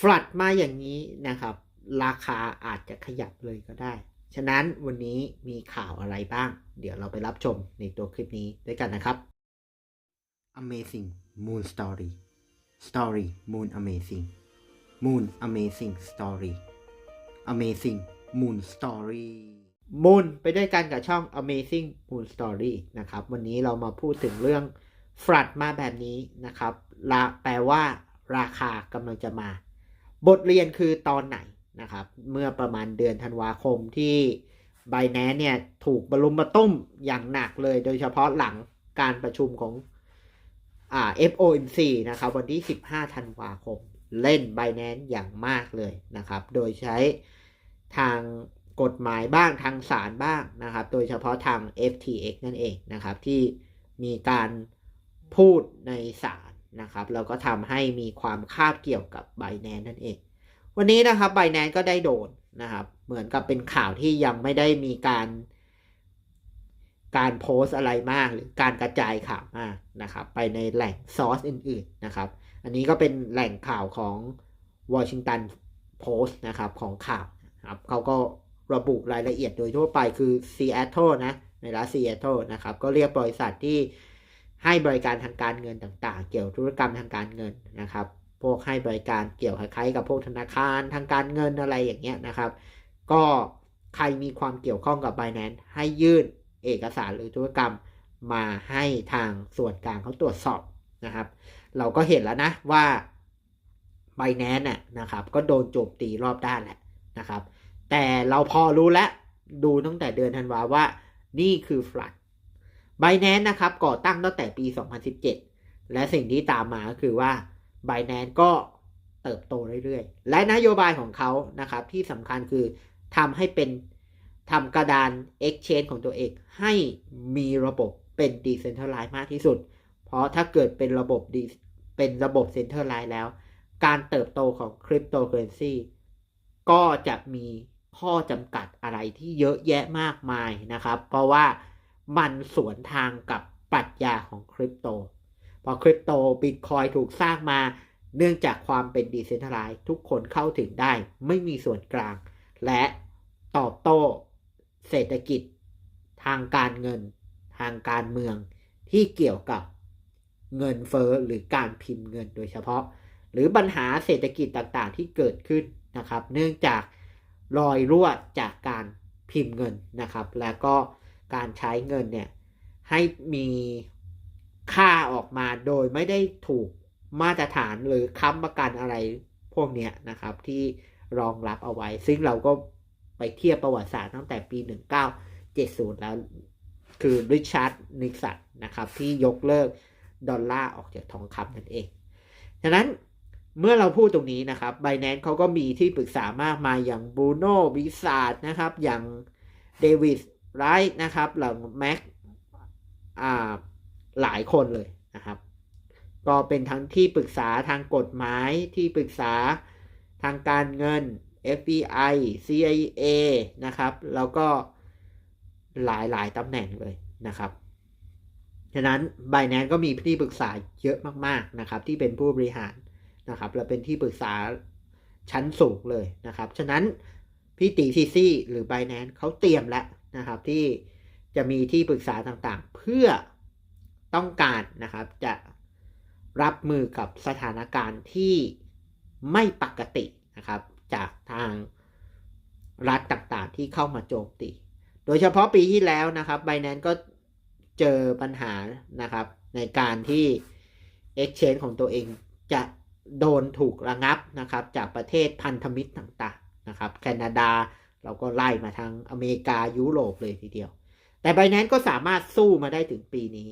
ฟลัดมาอย่างนี้นะครับ ราคาอาจจะขยับเลยก็ได้ ฉะนั้นวันนี้มีข่าวอะไรบ้าง เดี๋ยวเราไปรับชมในตัวคลิปนี้ด้วยกันนะครับ Amazing Moon Story Story Moon Amazing Moon Amazing Story Amazing Moon Story Moon ไปด้วยกันกับช่อง Amazing Moon Story นะครับ วันนี้เรามาพูดถึงเรื่องฟลัดมาแบบนี้นะครับละแปลว่าราคากำลังจะมา บทเรียนคือตอนไหนนะครับ เมื่อประมาณเดือนธันวาคมที่ไบแนนเนี่ยถูกบรลุมมาต้มอย่างหนักเลย โดยเฉพาะหลังการประชุมของอ่า FOMC นะครับ วันที่ 15 ธันวาคม เล่น b บ n a n c e อย่างมากเลยนะครับ โดยใช้ทางกฎหมายบ้างทางศาลบ้างนะครับ โดยเฉพาะทาง FTX นั่นเองนะครับ ที่มีการพูดในศาล นะครับแล้วก็ทำให้มีความคาบเกี่ยวกับ b บ n a n c e นั่นเอง วันนี้นะครับ b บ n a n c e ก็ได้โดนนะครับเหมือนกับเป็นข่าวที่ยังไม่ได้มีการการโพสอะไรมากหรือการกระจายข่าวมากนะครับไปในแหล่งซอสอื่นๆนะครับอันนี้ก็เป็นแหล่งข่าวของ Washington Post นะครับของข่าวครับเขาก็ระบุรายละเอียดโดยทั่วไปคือ Seattle นะในรัฐ Seattle นะครับก็เรียกบริษัทที่ ให้บริการทางการเงินต่างๆ เกี่ยวธุรกรรมทางการเงินนะครับ พวกให้บริการเกี่ยวคล้ายๆกับพวกธนาคารทางการเงินอะไรอย่างเงี้ยนะครับ ก็ใครมีความเกี่ยวข้องกับ Binance ให้ยื่นเอกสารหรือธุรกรรมมาให้ทางส่วนกลางเขาตรวจสอบนะครับ เราก็เห็นแล้วนะว่า Binance น่ะนะครับ ก็โดนโจมตีรอบด้านแหละนะครับ แต่เราพอรู้แล้วดูตั้งแต่เดือนธันวาว่านี่คือฟลัด Binance นะครับก่อตั้งตั้งแต่ปี 2017 และสิ่งที่ตามมาก็คือว่า Binance ก็เติบโตเรื่อยๆ และนโยบายของเขานะครับที่สำคัญคือทำให้เป็นทำกระดาน Exchange ของตัวเอง ให้มีระบบเป็น Decentralized มากที่สุด เพราะถ้าเกิดเป็นระบบ de- เป็นระบบ Centralized แล้ว การเติบโตของ Cryptocurrency ก็จะมีข้อจำกัดอะไรที่เยอะแยะมากมายนะครับ เพราะว่า มันสวนทางกับปรัชญาของคริปโต พอคริปโตบิตคอยถูกสร้างมาเนื่องจากความเป็นดิเซนท r ไลซ์ทุกคนเข้าถึงได้ ไม่มีส่วนกลาง และตอบโต้เศรษฐกิจ ทางการเงิน ทางการเมือง ที่เกี่ยวกับเงินเฟ้อหรือการพิมพ์เงินโดยเฉพาะ หรือปัญหาเศรษฐกิจต่างๆ ที่เกิดขึ้นนะครับ เนื่องจากรอยรั่วจากการพิมพ์เงินนะครับ แล้วก็ การใช้เงินเนี่ยให้มีค่าออกมาโดยไม่ได้ถูกมาตรฐานหรือค้ำประกันอะไรพวกเนี้ยนะครับที่รองรับเอาไว้ ซึ่งเราก็ไปเทียบประวัติศาสตร์ตั้งแต่ปี 1970 แล้ว คือริชาร์ดนิกสันนะครับที่ยกเลิกดอลลาร์ออกจากทองคำนั่นเอง ฉะนั้นเมื่อเราพูดตรงนี้นะครับ b บ n a n c e เขาก็มีที่ปรึกษามากมายอย่างบูโน่บิซาร์ดนะครับ อย่างเดวิส ไรท์นะครับหลังแม็กหลายคนเลยนะครับ ก็เป็นทั้งที่ปรึกษาทางกฎหมายที่ปรึกษาทางการเงิน FBI CIA นะครับ แล้วก็หลายหลายตำแหน่งเลยนะครับ ฉะนั้น b บ n a n c e ก็มีที่ปรึกษาเยอะมากๆนะครับ ที่เป็นผู้บริหารนะครับ และเป็นที่ปรึกษาชั้นสูงเลยนะครับ ฉะนั้นพี่ตีซีซีหรือ b บ n a n c e เขาเตรียมแล้ว นะครับที่จะมีที่ปรึกษาต่างๆ เพื่อต้องการนะครับจะรับมือกับสถานการณ์ที่ไม่ปกตินะครับ จากทางรัฐต่างๆ ที่เข้ามาโจมตี โดยเฉพาะปีที่แล้วนะครับ b บ n a n c e ก็เจอปัญหานะครับในการที่ Exchange ของตัวเองจะโดนถูกระงับนะครับจากประเทศพันธมิตรต่างๆนะครับแคนาดา เราก็ไล่มาทางอเมริกายุโรปเลยทีเดียว แต่ b บ n a n c e ก็สามารถสู้มาได้ถึงปีนี้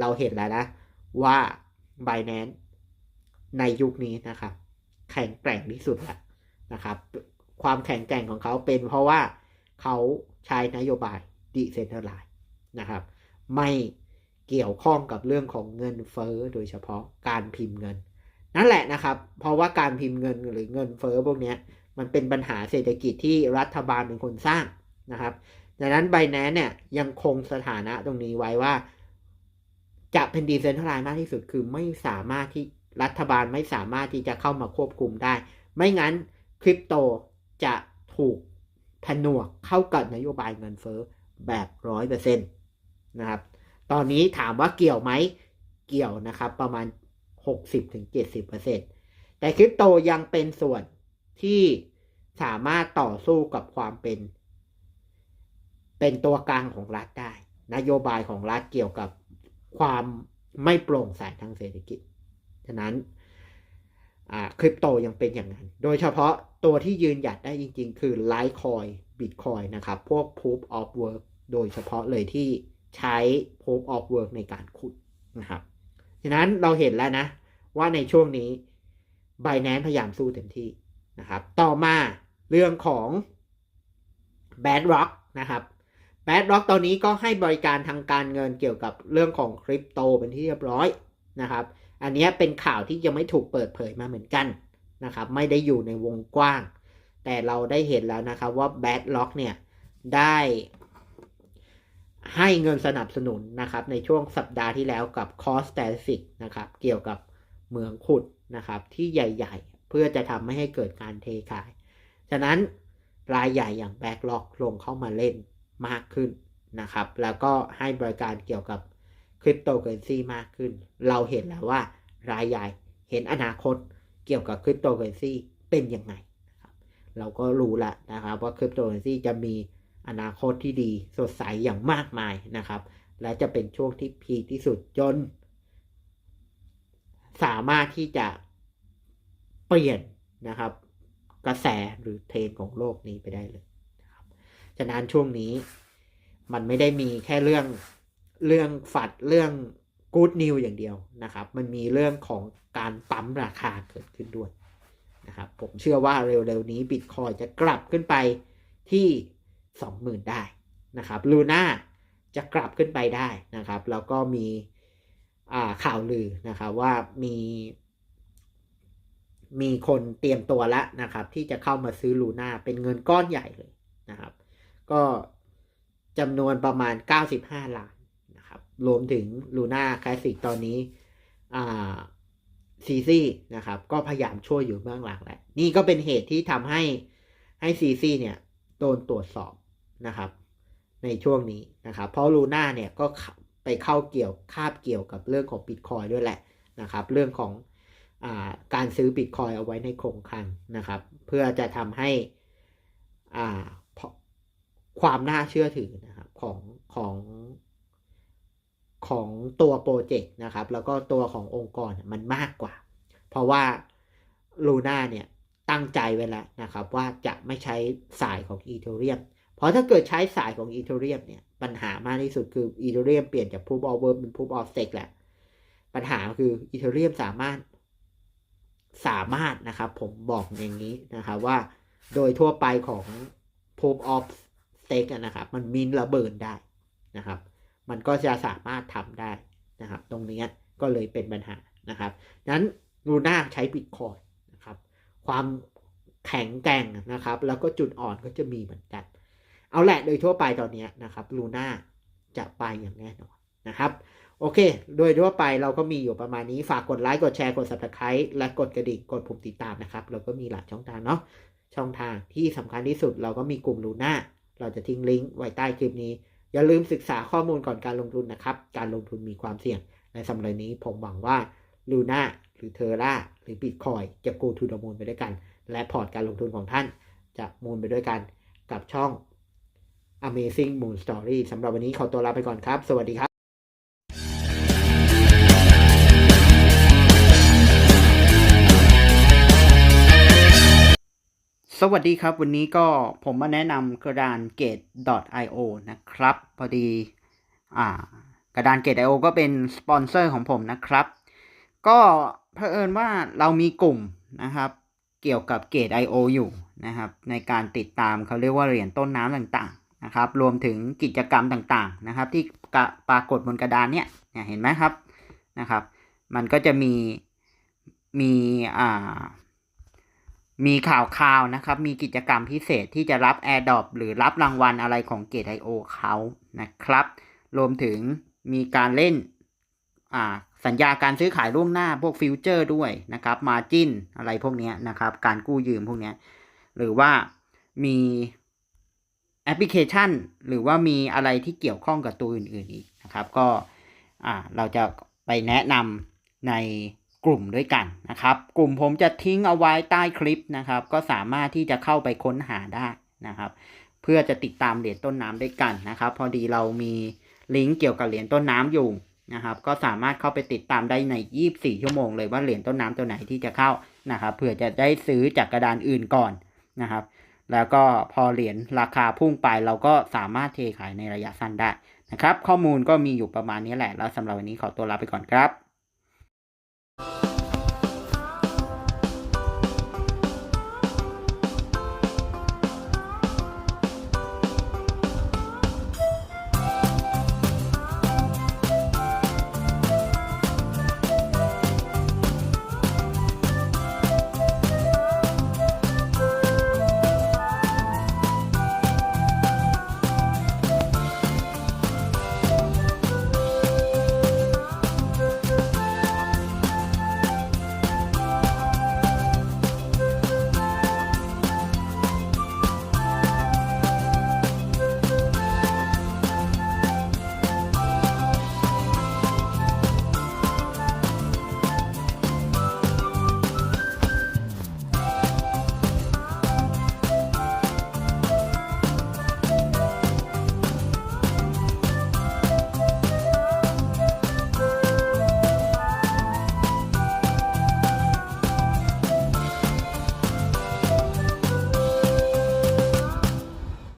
เราเห็นแล้วนะ ว่า b บ n a n c e ในยุคนี้นะครับ แข็งแกร่งที่สุดแล้วนะครับ ความแข็งแกร่งของเขาเป็นเพราะว่าเขาใช้นโยบาย Decentralized นะครับ ไม่เกี่ยวข้องกับเรื่องของเงินเฟ้อโดยเฉพาะการพิมพ์เงิน นั่นแหละนะครับ เพราะว่าการพิมพ์เงินหรือเงินเฟ้อพวกนี้ มันเป็นปัญหาเศรษฐกิจที่รัฐบาลเป็นคนสร้างนะครับดังนั้นไบแนนเนี่ยยังคงสถานะตรงนี้ไว้ว่า จะเป็นดีเซนทรัลไลน์มากที่สุดคือไม่สามารถที่รัฐบาลไม่สามารถที่จะเข้ามาควบคุมได้ ไม่งั้นคริปโตจะถูกผนวกเข้ากับนโยบายเงินเฟ้อแบบร้อยเปอร์เซ็นต์นะครับ ตอนนี้ถามว่าเกี่ยวไหม เกี่ยวนะครับ ประมาณ 60-70%แต่คริปโตยังเป็นส่วน ที่สามารถต่อสู้กับความเป็น เป็นตัวกลางของรัฐได้ นโยบายของรัฐเกี่ยวกับความไม่โปร่งใสทางเศรษฐกิจ ฉะนั้นคริปโตยังเป็นอย่างนั้น โดยเฉพาะตัวที่ยืนหยัดได้จริง ๆ คือ Litecoin Bitcoin นะครับ พวก Proof of Work โดยเฉพาะเลยที่ใช้ Proof of Work ในการขุดนะครับ ฉะนั้นเราเห็นแล้วนะ ว่าในช่วงนี้ Binance พยายามสู้เต็มที่ นะครับต่อมาเรื่องของ Bedrock นะครับ Bedrock ตอนนี้ก็ให้บริการทางการเงินเกี่ยวกับเรื่องของคริปโตเป็นที่เรียบร้อยนะครับ อันนี้เป็นข่าวที่ยังไม่ถูกเปิดเผยมาเหมือนกันนะครับ ไม่ได้อยู่ในวงกว้าง แต่เราได้เห็นแล้วนะครับว่า Bedrock เนี่ยได้ให้เงินสนับสนุนนะครับในช่วงสัปดาห์ที่แล้วกับ Cost s t a t i c นะครับเกี่ยวกับเหมืองขุดนะครับที่ใหญ่ ๆ เพื่อจะทำไม่ให้เกิดการเทขาย ฉะนั้นรายใหญ่อย่าง Backlog ลงเข้ามาเล่นมากขึ้นนะครับ แล้วก็ให้บริการเกี่ยวกับคริปโตเคอเรนซีมากขึ้น เราเห็นแล้วว่ารายใหญ่เห็นอนาคตเกี่ยวกับคริปโตเคอเรนซีเป็นยังไงนะครับเราก็รู้ละนะครับว่าคริปโตเคอเรนซีจะมีอนาคตที่ดีสดใสอย่างมากมายนะครับ และจะเป็นช่วงที่พีที่สุดจน สามารถที่จะ ปลี่ยนนะครับ กระแสหรือเทรนของโลกนี้ไปได้เลยนะครับฉะนั้นช่วงนี้มันไม่ได้มีแค่เรื่องเรื่องฝัดเรื่องกู๊ดนิวอย่างเดียวนะครับ มันมีเรื่องของการปั๊มราคาเกิดขึ้นด้วยนะครับ ผมเชื่อว่าเร็วๆนี้บิตคอยจะกลับขึ้นไปที่ 20,000 ได้นะครับลูน่าจะกลับขึ้นไปได้นะครับ แล้วก็มีข่าวลือนะครับว่ามี มีคนเตรียมตัวแล้วนะครับ ที่จะเข้ามาซื้อลูน่าเป็นเงินก้อนใหญ่เลยนะครับ ก็จำนวนประมาณ 95 ล้านนะครับ รวมถึงลูน่าคลาสสิกตอนนี้ซีซีนะครับ ก็พยายามช่วยอยู่เบื้องหลังแหละนี่ก็เป็นเหตุที่ทำให้ให้ซีซีเนี่ยโดนตรวจสอบนะครับ ในช่วงนี้นะครับ เพราะลูน่าเนี่ยก็ไปเข้าเกี่ยวคาบเกี่ยวกับเรื่องของบิตคอยด้วยแหละนะครับ เรื่องของ การซื้อบิตคอยเอาไว้ในโครงคลังนะครับ เพื่อจะทำให้ความน่าเชื่อถือนะครับของของของตัวโปรเจกต์นะครับ แล้วก็ตัวขององค์กรมันมากกว่า เพราะว่าลูน่าเนี่ยตั้งใจไว้แล้วนะครับ ว่าจะไม่ใช้สายของอีเทเรียมเพราะถ้าเกิดใช้สายของอีเทเรียมเนี่ยปัญหามากที่สุดคืออีเทเรียมเปลี่ยนจาก proof of work เป็น proof of stake แหละปัญหาคืออีเทเรียมสามารถ สามารถนะครับ ผมบอกอย่างนี้นะครับว่าโดยทั่วไปของ proof of stake นะครับ มันมินระเบิดได้นะครับ มันก็จะสามารถทำได้นะครับ ตรงนี้ก็เลยเป็นปัญหานะครับนั้นลูน่าใช้บิตคอยนะครับ ความแข็งแกร่งนะครับ แล้วก็จุดอ่อนก็จะมีเหมือนกัน เอาแหละโดยทั่วไปตอนนี้นะครับลูน่าจะไปอย่างแน่นอนนะครับ โอเค โดยทั่วไปเราก็มีอยู่ประมาณนี้ ฝากกดไลค์ กดแชร์ กด subscribe และกดกระดิ่ง กดปุ่มติดตามนะครับ เราก็มีหลายช่องทางเนาะ ช่องทางที่สำคัญที่สุดเราก็มีกลุ่มลูน่า เราจะทิ้งลิงก์ไว้ใต้คลิปนี้ อย่าลืมศึกษาข้อมูลก่อนการลงทุนนะครับ การลงทุนมีความเสี่ยง ในสำหรับนี้ผมหวังว่าลูน่าหรือเทอร่าหรือบิตคอยจะ go to the moon ไปด้วยกัน และพอร์ตการลงทุนของท่าน จะมูลไปด้วยกันกับช่อง Amazing Moon Story สำหรับวันนี้ขอตัวลาไปก่อนครับ สวัสดีครับ สวัสดีครับวันนี้ก็ผมมาแนะนำกระดาน gate.io นะครับ พอดีอ่ากระดาน gate.io ก็เป็นสปอนเซอร์ของผมนะครับ ก็เผอิญว่าเรามีกลุ่มนะครับ เกี่ยวกับ gate.io อยู่นะครับ ในการติดตามเขาเรียกว่าเหรียญต้นน้ำต่างๆนะครับ รวมถึงกิจกรรมต่างๆนะครับ ที่ปรากฏบนกระดานเนี่ยเนี่ยเห็นไหมครับนะครับ มันก็จะมีมีอ่า มีข่าวข่าวนะครับ มีกิจกรรมพิเศษที่จะรับ AirDrop หรือรับรางวัลอะไรของ Gate.io เขานะครับ รวมถึงมีการเล่นสัญญาการซื้อขายล่วงหน้าพวกฟิวเจอร์ด้วยนะครับมาจินอะไรพวกนี้นะครับ การกู้ยืมพวกนี้หรือว่ามีแอปพลิเคชัน หรือว่ามีอะไรที่เกี่ยวข้องกับตัวอื่นๆอีกนะครับ ก็เราจะไปแนะนำใน กลุ่มด้วยกันนะครับ กลุ่มผมจะทิ้งเอาไว้ใต้คลิปนะครับ ก็สามารถที่จะเข้าไปค้นหาได้นะครับ เพื่อจะติดตามเหรียญต้นน้ำด้วยกันนะครับ พอดีเรามีลิงก์เกี่ยวกับเหรียญต้นน้ำอยู่นะครับ ก็สามารถเข้าไปติดตามได้ใน 24 ชั่วโมงเลยว่าเหรียญต้นน้ำตัวไหนที่จะเข้านะครับเผื่อจะได้ซื้อจากกระดานอื่นก่อนนะครับ แล้วก็พอเหรียญราคาพุ่งไปเราก็สามารถเทขายในระยะสั้นได้นะครับ ข้อมูลก็มีอยู่ประมาณนี้แหละแล้วสำหรับวันนี้ขอตัวลาไปก่อนครับ